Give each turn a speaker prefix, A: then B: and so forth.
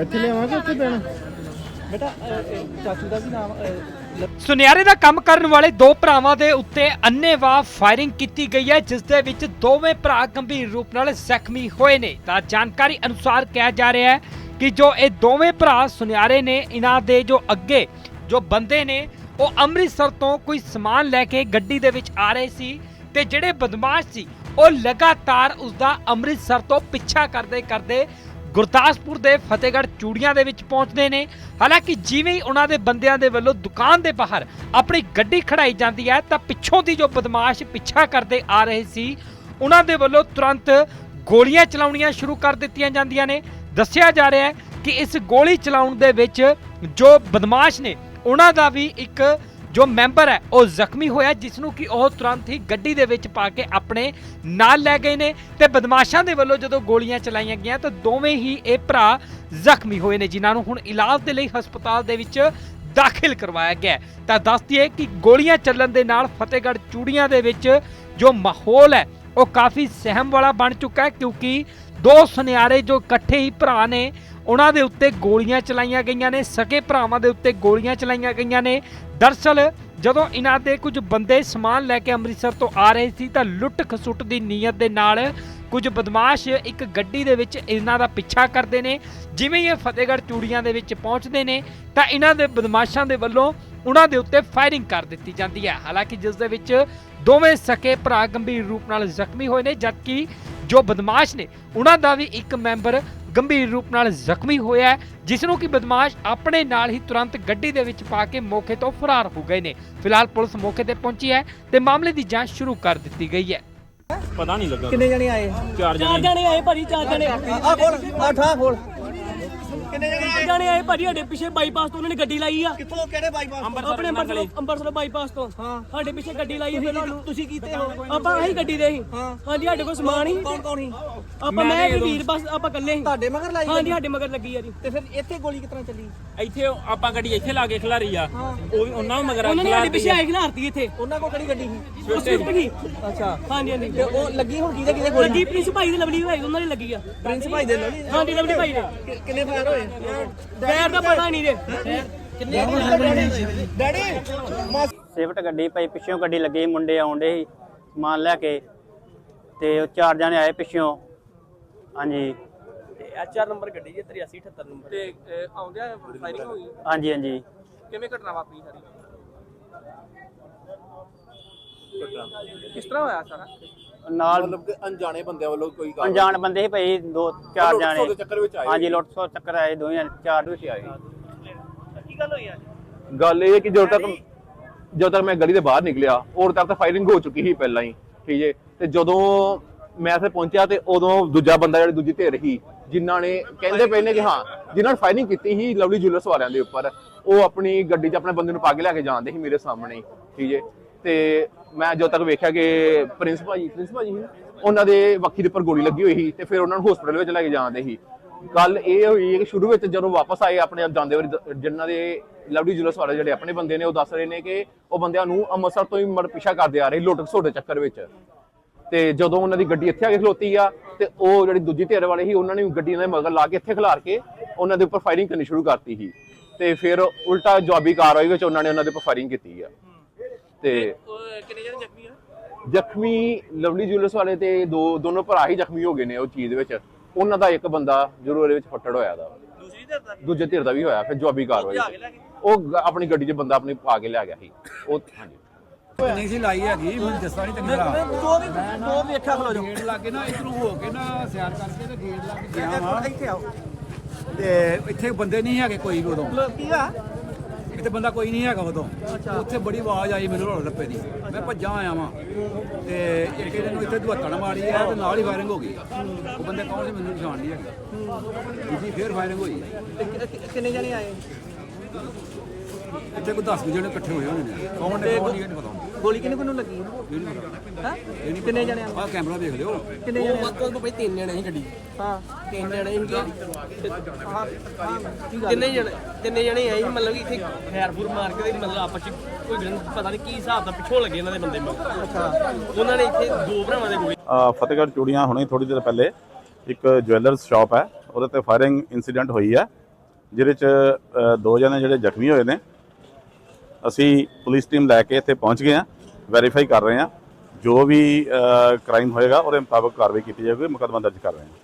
A: ਇੱਥੇ ਲਿਆਵਾਂਗੇ ਉੱਥੇ ਦੇਣਾ
B: ਬੇਟਾ ਚਾਚੂ ਦਾ ਵੀ ਨਾਮ
C: ਸੁਨਿਆਰੇ ਦਾ ਕੰਮ ਕਰਨ ਵਾਲੇ ਦੋ ਭਰਾਵਾਂ ਦੇ ਉੱਤੇ ਅੰਨੇਵਾਹ ਫਾਇਰਿੰਗ ਕੀਤੀ ਗਈ ਹੈ ਜਿਸ ਦੇ ਵਿੱਚ ਦੋਵੇਂ ਭਰਾ ਗੰਭੀਰ ਰੂਪ ਨਾਲ ਜ਼ਖਮੀ ਹੋਏ ਨੇ। ਤਾਂ ਜਾਣਕਾਰੀ ਅਨੁਸਾਰ ਕਿਹਾ ਜਾ ਰਿਹਾ ਹੈ ਕਿ ਜੋ ਇਹ ਦੋਵੇਂ ਭਰਾ ਸੁਨਿਆਰੇ ਨੇ ਇਹਨਾਂ ਦੇ ਜੋ ਅੱਗੇ ਜੋ ਬੰਦੇ ਨੇ ਉਹ ਅੰਮ੍ਰਿਤਸਰ ਤੋਂ ਕੋਈ ਸਮਾਨ ਲੈ ਕੇ ਗੱਡੀ ਦੇ ਵਿੱਚ ਆ ਰਹੇ ਸੀ ਤੇ ਜਿਹੜੇ ਬਦਮਾਸ਼ ਸੀ ਉਹ ਲਗਾਤਾਰ ਉਸ ਦਾ ਅੰਮ੍ਰਿਤਸਰ ਤੋਂ ਪਿੱਛਾ ਕਰਦੇ ਕਰਦੇ ਗੁਰਦਾਸਪੁਰ ਦੇ ਫਤਿਹਗੜ੍ਹ ਚੂੜੀਆਂ ਦੇ ਵਿੱਚ ਪਹੁੰਚਦੇ ਨੇ। ਹਾਲਾਂਕਿ ਜਿਵੇਂ ਹੀ ਉਹਨਾਂ ਦੇ ਬੰਦਿਆਂ ਦੇ ਵੱਲੋਂ ਦੁਕਾਨ ਦੇ ਬਾਹਰ ਆਪਣੀ ਗੱਡੀ ਖੜਾਈ ਜਾਂਦੀ ਹੈ, ਤਾਂ ਪਿੱਛੋਂ ਦੀ ਜੋ ਬਦਮਾਸ਼ ਪਿੱਛਾ ਕਰਦੇ ਆ ਰਹੇ ਸੀ, ਉਹਨਾਂ ਦੇ ਵੱਲੋਂ ਤੁਰੰਤ ਗੋਲੀਆਂ ਚਲਾਉਣੀਆਂ ਸ਼ੁਰੂ ਕਰ ਦਿੱਤੀਆਂ ਜਾਂਦੀਆਂ ਨੇ। ਦੱਸਿਆ ਜਾ ਰਿਹਾ ਹੈ ਕਿ ਇਸ ਗੋਲੀ ਚਲਾਉਣ ਦੇ ਵਿੱਚ ਜੋ ਬਦਮਾਸ਼ ਨੇ, ਉਹਨਾਂ ਦਾ ਵੀ ਇੱਕ ਜੋ ਮੈਂਬਰ ਹੈ, ਉਹ ਜ਼ਖਮੀ ਹੋਇਆ ਜਿਸ ਨੂੰ ਕਿ ਉਹ ਤੁਰੰਤ ਹੀ ਗੱਡੀ ਦੇ ਵਿੱਚ ਪਾ ਕੇ ਆਪਣੇ ਨਾਲ ਲੈ ਗਏ ਨੇ ਤੇ ਬਦਮਾਸ਼ਾਂ ਦੇ ਵੱਲੋਂ ਜਦੋਂ ਗੋਲੀਆਂ ਚਲਾਈਆਂ ਗਈਆਂ, ਤਾਂ ਦੋਵੇਂ ਹੀ ਇਹ ਭਰਾ ਜ਼ਖਮੀ ਹੋਏ ਨੇ, ਜਿਨ੍ਹਾਂ ਨੂੰ ਹੁਣ ਇਲਾਜ ਦੇ ਲਈ ਹਸਪਤਾਲ ਦੇ ਵਿੱਚ ਦਾਖਲ ਕਰਵਾਇਆ ਗਿਆ ਤਾਂ ਦੱਸ ਦਈਏ ਕਿ ਗੋਲੀਆਂ ਚੱਲਣ ਦੇ ਨਾਲ ਫਤਿਹਗੜ੍ਹ ਚੂੜੀਆਂ ਦੇ ਵਿੱਚ ਜੋ ਮਾਹੌਲ ਹੈ, ਉਹ ਕਾਫੀ ਸਹਿਮ ਵਾਲਾ ਬਣ ਚੁੱਕਾ ਹੈ, ਕਿਉਂਕਿ ਦੋ ਸੁਨਿਆਰੇ ਜੋ ਇਕੱਠੇ ਹੀ ਭਰਾ ਨੇ ਉਹਨਾਂ ਦੇ ਉੱਤੇ ਗੋਲੀਆਂ ਚਲਾਈਆਂ ਗਈਆਂ ਨੇ, ਸਕੇ ਭਰਾਵਾਂ ਦੇ ਉੱਤੇ ਗੋਲੀਆਂ ਚਲਾਈਆਂ ਗਈਆਂ ਨੇ। ਦਰਸਲ ਜਦੋਂ ਇਹਨਾਂ ਦੇ ਕੁਝ ਬੰਦੇ ਸਮਾਨ ਲੈ ਕੇ ਅੰਮ੍ਰਿਤਸਰ ਤੋਂ ਆ ਰਹੇ ਸੀ, ਤਾਂ ਲੁੱਟ ਖਸੁੱਟ ਦੀ ਨੀਅਤ ਦੇ ਨਾਲ ਕੁਝ ਬਦਮਾਸ਼ ਇੱਕ ਗੱਡੀ ਦੇ ਵਿੱਚ ਇਹਨਾਂ ਦਾ ਪਿੱਛਾ ਕਰਦੇ ਨੇ। ਜਿਵੇਂ ਹੀ ਇਹ ਫਤਿਹਗੜ੍ਹ ਚੂੜੀਆਂ ਦੇ ਵਿੱਚ ਪਹੁੰਚਦੇ ਨੇ, ਤਾਂ ਇਹਨਾਂ ਦੇ ਬਦਮਾਸ਼ਾਂ ਦੇ ਵੱਲੋਂ ਉਹਨਾਂ ਦੇ ਉੱਤੇ ਫਾਇਰਿੰਗ ਕਰ ਦਿੱਤੀ ਜਾਂਦੀ ਹੈ। ਹਾਲਾਂਕਿ ਜਿਸ ਦੇ ਵਿੱਚ ਦੋਵੇਂ ਸਕੇ ਭਰਾ ਗੰਭੀਰ ਰੂਪ ਨਾਲ ਜ਼ਖਮੀ ਹੋਏ ਨੇ ਜਦਕਿ ਜੋ ਬਦਮਾਸ਼ ਨੇ ਉਹਨਾਂ ਦਾ ਵੀ ਇੱਕ ਮੈਂਬਰ ਗੰਭੀਰ ਰੂਪ ਨਾਲ ਜ਼ਖਮੀ ਹੋਇਆ ਹੈ ਜਿਸ ਨੂੰ ਕਿ ਬਦਮਾਸ਼ ਆਪਣੇ ਨਾਲ ਹੀ ਤੁਰੰਤ ਗੱਡੀ ਦੇ ਵਿੱਚ ਪਾ ਕੇ ਮੌਕੇ ਤੋਂ ਫਰਾਰ ਹੋ ਗਏ ਨੇ। ਫਿਲਹਾਲ ਪੁਲਿਸ ਮੌਕੇ ਤੇ ਪਹੁੰਚੀ ਹੈ ਤੇ ਮਾਮਲੇ ਦੀ ਜਾਂਚ ਸ਼ੁਰੂ ਕਰ ਦਿੱਤੀ ਗਈ ਹੈ।
D: ਪਤਾ ਨਹੀਂ ਲੱਗਾ।
B: ਕਿੰਨੇ ਜਣੇ ਆਏ?
D: ਚਾਰ ਜਾਣੇ
E: ਆਏ ਭਾਜੀ ਚਾਰ ਜਾਣੇ।
B: ਆ ਖੋਲ ਆ ਠਾ ਖੋਲ। ਕਿੰਨੇ ਜਣੇ
E: ਆਏ? ਭਾਜੀ ਸਾਡੇ ਪਿੱਛੇ ਬਾਈਪਾਸ ਤੋਂ ਉਹਨਾਂ ਨੇ ਗੱਡੀ ਲਾਈ ਆ।
B: ਕਿੱਥੋਂ? ਕਿਹੜੇ ਬਾਈਪਾਸ
E: ਆਪਣੇ ਅੰਬਰਸਰ ਅੰਬਰਸਰ ਬਾਈਪਾਸ ਤੋਂ।
B: ਹਾਂ।
E: ਸਾਡੇ ਪਿੱਛੇ ਗੱਡੀ ਲਾਈ ਫਿਰ ਤੁਹਾਨੂੰ।
B: ਤੁਸੀਂ ਕੀਤੇ ਹੋ?
E: ਆਪਾਂ ਆਹੀ ਗੱਡੀ ਦੇ ਸੀ।
B: ਹਾਂ।
E: ਹਾਂਜੀ ਸਾਡੇ ਕੋਲ ਸਮਾਨ ਹੀ
B: ਕੌਣ ਕੌਣ ਸੀ?
E: ਆਪਾਂ ਮੈਂ ਤੇ ਵੀਰ ਬਸ ਆਪਾਂ ਇਕੱਲੇ ਸੀ।
B: ਤੁਹਾਡੇ ਮਗਰ ਲਾਈ
E: ਹਾਂਜੀ ਸਾਡੇ ਮਗਰ ਲੱਗੀ ਆ ਜੀ।
B: ਤੇ ਫਿਰ ਇੱਥੇ ਗੋਲੀ ਕਿਤਨਾ ਚੱਲੀ?
D: ਇੱਥੇ ਆਪਾਂ ਗੱਡੀ ਇੱਥੇ ਲਾ ਕੇ ਖਿਲਾਰੀ ਆ। ਉਹ ਵੀ ਉਹਨਾਂ ਨੂੰ ਮਗਰ
E: ਉਹਨਾਂ ਨੇ ਸਾਡੇ ਪਿੱਛੇ ਆਏ ਖਿਲਾਰਤੀ ਇੱਥੇ।
B: ਉਹਨਾਂ ਕੋਲ ਕਿਹੜੀ ਗੱਡੀ ਸੀ?
E: ਸਵਿਫਟ ਗਈ
B: ਅੱਛਾ।
E: ਹਾਂਜੀ ਹਾਂਜੀ।
B: ਤੇ ਉਹ ਲੱਗੀ ਹੁਣ ਕਿਹਦੇ ਕਿਹਦੇ ਗੋਲੀ?
E: ਲੱਗੀ ਪ੍ਰਿੰਸ ਭਾਈ ਦੀ ਲਵਲੀ ਭਾਈ ਉਹਨਾਂ ਦੀ ਲੱਗੀ ਆ।
B: ਪ੍ਰਿੰਸ ਭਾਈ ਦੇ ਲੋਲੀ
E: ਹਾਂਜੀ ਲਵਲੀ ਭਾਈ ਦੇ।
B: ਕਿੰਨੇ ਫਾਇਰ ਹੋਏ?
E: ਗੈਰ ਦਾ ਪਤਾ ਨਹੀਂ ਜੇ।
B: ਡੈਡੀ
F: ਸਿਫਟ ਗੱਡੀ ਪਈ ਪਿੱਛੋਂ ਗੱਡੀ ਲੱਗੀ ਮੁੰਡੇ ਆਉਂਦੇ ਸੀ ਸਮਾਨ ਲੈ ਕੇ। ਤੇ ਉਹ ਚਾਰ ਜਣੇ ਆਏ ਪਿੱਛੋਂ। ਹਾਂਜੀ।
G: ਐਚਆਰ ਨੰਬਰ ਗੱਡੀ ਜੇ 8378 ਨੰਬਰ। ਤੇ ਆਉਂਦਿਆਂ ਫਾਇਰਿੰਗ ਹੋ ਗਈ
F: ਹਾਂਜੀ ਹਾਂਜੀ।
G: ਕਿਵੇਂ ਘਟਨਾ ਵਾਪਰੀ ਸਾਰੀ? ਕਿਸ ਤਰ੍ਹਾਂ ਹੋਇਆ ਸਾਰਾ?
F: ਨਾਲ
H: ਮਤਲਬ ਕਿ ਅਣਜਾਣੇ ਬੰਦਿਆਂ ਵੱਲੋਂ ਕੋਈ ਗੱਲ
F: ਅਣਜਾਣ ਬੰਦੇ ਸੀ ਭਾਈ ਦੋ ਚਾਰ ਜਾਣੇ
H: ਖੋਹ ਦੇ ਚੱਕਰ ਵਿੱਚ ਆਏ
F: ਹਾਂਜੀ ਲੁੱਟ ਸੋ ਚੱਕਰ ਆਏ ਦੋਵੇਂ ਜਾਣੇ, ਚਾਰ ਵਿੱਚ ਆਏ।
H: ਗੱਲ ਇਹ ਹੈ ਕਿ ਜਦੋਂ ਤੱਕ ਜਦੋਂ ਤੱਕ ਮੈਂ ਗਲੀ ਦੇ ਬਾਹਰ ਨਿਕਲਿਆ ਉਦੋਂ ਤੱਕ ਤਾਂ ਫਾਇਰਿੰਗ ਹੋ ਚੁੱਕੀ ਸੀ ਪਹਿਲਾਂ ਹੀ ਠੀਕ ਹੈ ਤੇ ਜਦੋਂ ਮੈਂ ਇੱਥੇ ਪਹੁੰਚਿਆ ਤੇ ਉਦੋਂ ਦੂਜਾ ਬੰਦਾ ਜਿਹੜੀ ਦੂਜੀ ਧਿਰ ਸੀ ਜਿਨ੍ਹਾਂ ਨੇ ਕਹਿੰਦੇ ਪਏ ਨੇ ਕਿ ਹਾਂ ਜਿਨ੍ਹਾਂ ਨੇ ਫਾਇਰਿੰਗ ਕੀਤੀ ਸੀ ਲਵਲੀ ਜੁਲਸ ਵਾਲਿਆਂ ਦੇ ਉੱਪਰ ਉਹ ਆਪਣੀ ਗੱਡੀ 'ਚ ਆਪਣੇ ਬੰਦੇ ਨੂੰ ਪਾ ਕੇ ਲੈ ਕੇ ਜਾਂਦੇ ਸੀ ਮੇਰੇ ਸਾਹਮਣੇ ਹੀ, ਠੀਕ ਹੈ ਤੇ ਮੈਂ ਜਦੋਂ ਤੱਕ ਵੇਖਿਆ ਕਿ ਪ੍ਰਿੰਸ ਭਾਜੀ ਪ੍ਰਿੰਸ ਭਾਜੀ ਉਹਨਾਂ ਦੇ ਵੱਖੀ ਦੇ ਉੱਪਰ ਗੋਲੀ ਲੱਗੀ ਹੋਈ ਸੀ ਤੇ ਫਿਰ ਉਹਨਾਂ ਨੂੰ ਹਸਪੀਟਲ ਵਿੱਚ ਲੈ ਕੇ ਜਾਂਦੇ ਸੀ। ਗੱਲ ਇਹ ਹੋਈ ਕਿ ਸ਼ੁਰੂ ਵਿੱਚ ਜਦੋਂ ਵਾਪਸ ਆਏ ਆਪਣੇ ਆਪ ਜਾਂਦੇ ਵਾਰੀ ਜਿਨ੍ਹਾਂ ਦੇ ਲਵਲੀ ਜੁਲਸ ਵਾਲੇ ਜਿਹੜੇ ਆਪਣੇ ਬੰਦੇ ਨੇ, ਉਹ ਦੱਸ ਰਹੇ ਨੇ ਕਿ ਉਹ ਬੰਦਿਆਂ ਨੂੰ ਅੰਮ੍ਰਿਤਸਰ ਤੋਂ ਹੀ ਮਰ ਪਿੱਛਾ ਕਰਦੇ ਆ ਰਹੇ ਲੁੱਟ ਖਸੁੱਟ ਚੱਕਰ ਵਿੱਚ। ਤੇ ਜਦੋਂ ਉਹਨਾਂ ਦੀ ਗੱਡੀ ਇੱਥੇ ਆ ਕੇ ਖਲੋਤੀ ਆ, ਤੇ ਉਹ ਜਿਹੜੀ ਦੂਜੀ ਧਿਰ ਵਾਲੇ ਸੀ, ਉਹਨਾਂ ਨੇ ਵੀ ਗੱਡੀ ਦੇ ਮਗਰ ਲਾ ਕੇ ਇੱਥੇ ਖਿਲਾਰ ਕੇ ਉਹਨਾਂ ਦੇ ਉੱਪਰ ਫਾਇਰਿੰਗ ਕਰਨੀ ਸ਼ੁਰੂ ਕਰਤੀ ਸੀ। ਤੇ ਫਿਰ ਉਲਟਾ ਜਵਾਬੀ ਕਾਰਵਾਈ ਵਿੱਚ ਉਹਨਾਂ ਨੇ ਉਹਨਾਂ ਦੇ ਉੱਪਰ ਫਾਇਰਿੰਗ ਕੀਤੀ ਆ। ਤੇ
G: ਕਿੰਨੇ ਜਣੇ ਜ਼ਖਮੀ ਆ?
H: ਜ਼ਖਮੀ ਲਵਲੀ ਜੁਲਸ ਵਾਲੇ ਤੇ ਦੋ ਦੋਨੋਂ ਭਰਾ ਹੀ ਜ਼ਖਮੀ ਹੋ ਗਏ ਨੇ ਉਹ ਚੀਜ਼ ਵਿੱਚ। ਉਹਨਾਂ ਦਾ ਇੱਕ ਬੰਦਾ ਜ਼ਰੂਰ ਉਹਦੇ ਵਿੱਚ ਫੱਟੜ ਹੋਇਆ ਦਾ।
G: ਦੂਸਰੀ ਧਿਰ ਦਾ?
H: ਦੂਜੇ ਧਿਰ ਦਾ ਵੀ ਹੋਇਆ ਫਿਰ ਜਵਾਬੀ ਕਾਰਵਾਈ
G: ਭਜਾ ਕੇ ਲੈ ਗਏ?
H: ਉਹ ਗ- ਆਪਣੀ ਗੱਡੀ 'ਚ ਬੰਦਾ ਆਪਣੀ ਪਾ ਕੇ ਲੈ ਗਿਆ ਸੀ। ਉਹ ਹਾਂਜੀ।
I: ਨਹੀਂ ਸੀ ਲਾਈ ਹੈਗੀ ਮੈਨੂੰ ਦੱਸਦਾ ਨਹੀਂ ਚੰਗੀ। ਤਰ੍ਹਾਂ
B: ਦੋ ਵੀ ਦੋ ਵੀ ਵੇਖਿਆ ਖਲੋ ਜਾਓ।
I: ਗੇਟ ਲੱਗੇ ਨਾ ਇਧਰੋਂ ਹੋ ਕੇ ਨਾ ਸਿਆਰ ਕਰਕੇ ਤੇ ਗੇਟ ਲੱਗ ਗਿਆ ਵਾ।
B: ਇੱਥੇ ਆਓ।
I: ਤੇ ਇੱਥੇ ਬੰਦੇ ਨਹੀਂ ਹੈਗੇ ਕੋਈ ਵੀ ਉਦੋਂ।
B: ਲੋ ਕੀ ਆ।
I: ਇੱਥੇ ਬੰਦਾ ਕੋਈ ਨਹੀਂ ਹੈਗਾ ਉਦੋਂ। ਉੱਥੇ ਬੜੀ ਆਵਾਜ਼ ਆਈ ਮੈਨੂੰ ਰੋਲ ਰੱਪੇ ਦੀ। ਮੈਂ ਭੱਜਾਂ ਆਇਆ ਵਾਂ। ਤੇ ਇੱਕ ਇਹਨੇ ਨੂੰ ਇੱਥੇ ਦੁਹੱਤਣ ਮਾਰੀ ਹੈ ਤੇ ਨਾਲ ਹੀ ਫਾਇਰਿੰਗ ਹੋ ਗਈ ਉਹ ਬੰਦੇ ਕੌਣ ਸੀ ਮੈਨੂੰ ਪਛਾਣ ਨਹੀਂ ਹੈਗਾ। ਦੂਜੀ ਫੇਰ ਫਾਇਰਿੰਗ ਹੋਈ
B: ਕਿੰਨੇ ਜਣੇ ਆਏ?
I: ਇੱਥੇ ਕੋਈ 10 ਜਣੇ ਇਕੱਠੇ ਹੋਏ ਹੋਣੇ ਨੇ। ਕੌਣ ਨੇ? ਕੌਣ ਨਹੀਂ ਪਤਾ ਹੁੰਦਾ।
B: ਗੋਲੀ ਕਿੰਨੇ ਕੋਲ ਲੱਗੀ?
I: ਇਹ ਨਹੀਂ ਪਤਾ।
B: ਹੈ? ਕਿੰਨੇ ਜਣੇ
I: ਆਹ ਕੈਮਰਾ ਦੇਖ ਲਿਓ।
B: ਕਿੰਨੇ ਜਣੇ
G: ਕੋਲ ਭਾਈ ਤਿੰਨ ਜਣੇ ਸੀ ਗੱਡੀ
B: ਹਾਂ।
G: ਤਿੰਨ ਜਣੇ ਸੀਗੇ ਤਿੰਨੇ ਜਣੇ ਤਿੰਨੇ ਜਣੇ ਆਏ ਸੀ ਮਤਲਬ ਕਿ ਇੱਥੇ ਖੈਰਪੁਰ ਮਾਰ ਕੇ ਤੇ ਮਤਲਬ ਆਪਸ ਚ ਕੋਈ ਗੱਲ ਪਤਾ ਨਹੀਂ ਕੀ ਹਿਸਾਬ ਦਾ ਪਿੱਛੋਂ ਲੱਗੇ ਇਹਨਾਂ ਦੇ ਬੰਦੇ ਮਗਰ
B: ਅੱਛਾ।
G: ਉਹਨਾਂ ਨੇ ਇੱਥੇ ਦੋ ਭਰਾਵਾਂ ਦੇ ਗੋਲੀ
J: ਅ, ਫਤਿਹਗੜ੍ਹ ਚੂੜੀਆਂ ਹੁਣੇ ਥੋੜੀ ਦੇਰ ਪਹਿਲੇ ਇੱਕ ਜਵੈਲਰਸ ਸ਼ਾਪ ਹੈ ਉਹਦੇ ਤੇ ਫਾਇਰਿੰਗ ਇਨਸੀਡੈਂਟ ਹੋਈ ਹੈ
A: ਜਿਹਦੇ ਚ ਅ, ਦੋ ਜਣੇ ਜਿਹੜੇ ਜ਼ਖਮੀ ਹੋਏ ਨੇ ਅਸੀਂ ਪੁਲਿਸ ਟੀਮ ਲੈ ਕੇ ਇੱਥੇ ਪਹੁੰਚ ਗਏ ਹਾਂ ਵੈਰੀਫਾਈ ਕਰ ਰਹੇ ਹਾਂ। ਜੋ ਵੀ ਕ੍ਰਾਈਮ ਹੋਏਗਾ, ਉਹਦੇ ਮੁਤਾਬਕ ਕਾਰਵਾਈ ਕੀਤੀ ਜਾਵੇਗੀ, ਮੁਕੱਦਮਾ ਦਰਜ ਕਰ ਰਹੇ ਹਾਂ।